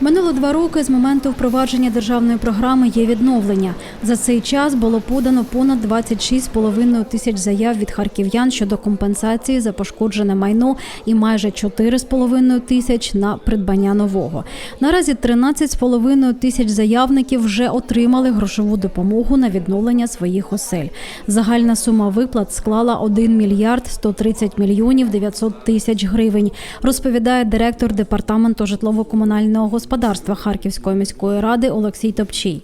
Минуло два роки з моменту впровадження державної програми є відновлення. За цей час було подано понад 26,5 тисяч заяв від харків'ян щодо компенсації за пошкоджене майно і майже 4,5 тисяч на придбання нового. Наразі 13,5 тисяч заявників вже отримали грошову допомогу на відновлення своїх осель. Загальна сума виплат склала 1 мільярд 130 мільйонів 900 тисяч гривень, розповідає директор департаменту житлово-комунального господарства Харківської міської ради Олексій Топчій.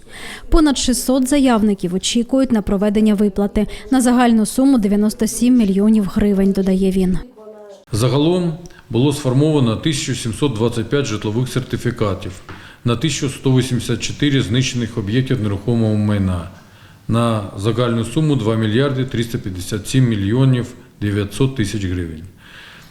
Понад 600 заявників очікують на проведення виплати на загальну суму 97 мільйонів гривень. Додає він. Загалом було сформовано 1725 житлових сертифікатів на 1184 знищених об'єктів нерухомого майна на загальну суму 2 мільярди 357 мільйонів 900 тисяч гривень.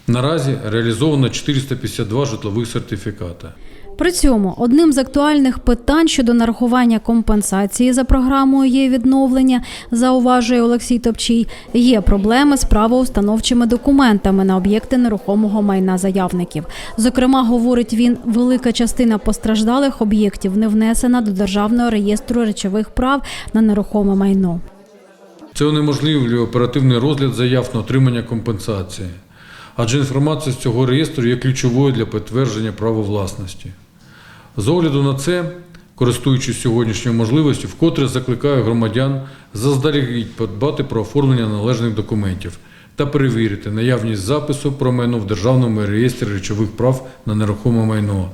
Наразі реалізовано 452 житлових сертифіката. При цьому одним з актуальних питань щодо нарахування компенсації за програмою є відновлення, зауважує Олексій Топчій. Є проблеми з правоустановчими документами на об'єкти нерухомого майна заявників. Зокрема, говорить він, велика частина постраждалих об'єктів не внесена до державного реєстру речових прав на нерухоме майно. Це унеможливлює оперативний розгляд заяв на отримання компенсації, адже інформація з цього реєстру є ключовою для підтвердження права власності. З огляду на це, користуючись сьогоднішньою можливістю, вкотре закликаю громадян заздалегідь подбати про оформлення належних документів та перевірити наявність запису про майно в Державному реєстрі речових прав на нерухоме майно.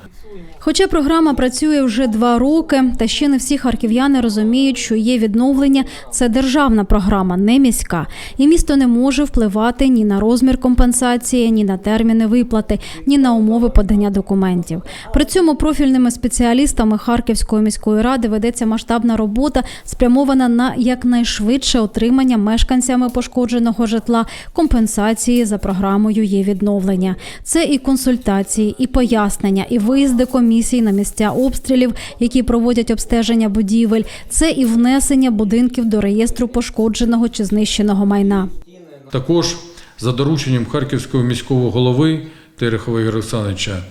Хоча програма працює вже два роки, та ще не всі харків'яни розуміють, що є відновлення це державна програма, не міська, і місто не може впливати ні на розмір компенсації, ні на терміни виплати, ні на умови подання документів. При цьому профільними спеціалістами Харківської міської ради ведеться масштабна робота, спрямована на якнайшвидше отримання мешканцями пошкодженого житла компенсації за програмою є відновлення. Це і консультації, і пояснення, і виїзди комісій на місця обстрілів, які проводять обстеження будівель. Це і внесення будинків до реєстру пошкодженого чи знищеного майна. Також за дорученням Харківського міського голови Терехова Ігоря Олександровича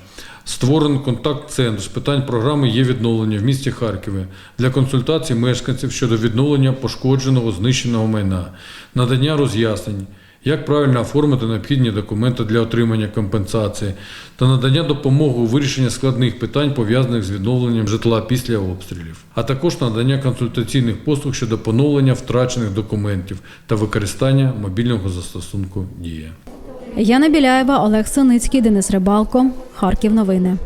створений контакт-центр з питань програми є відновлення в місті Харкові для консультацій мешканців щодо відновлення пошкодженого знищеного майна, надання роз'яснень, як правильно оформити необхідні документи для отримання компенсації та надання допомоги у вирішенні складних питань, пов'язаних з відновленням житла після обстрілів, а також надання консультаційних послуг щодо поновлення втрачених документів та використання мобільного застосунку Дія. Яна Біляєва, Олег Синицький, Денис Рибалко, Харків. Новини.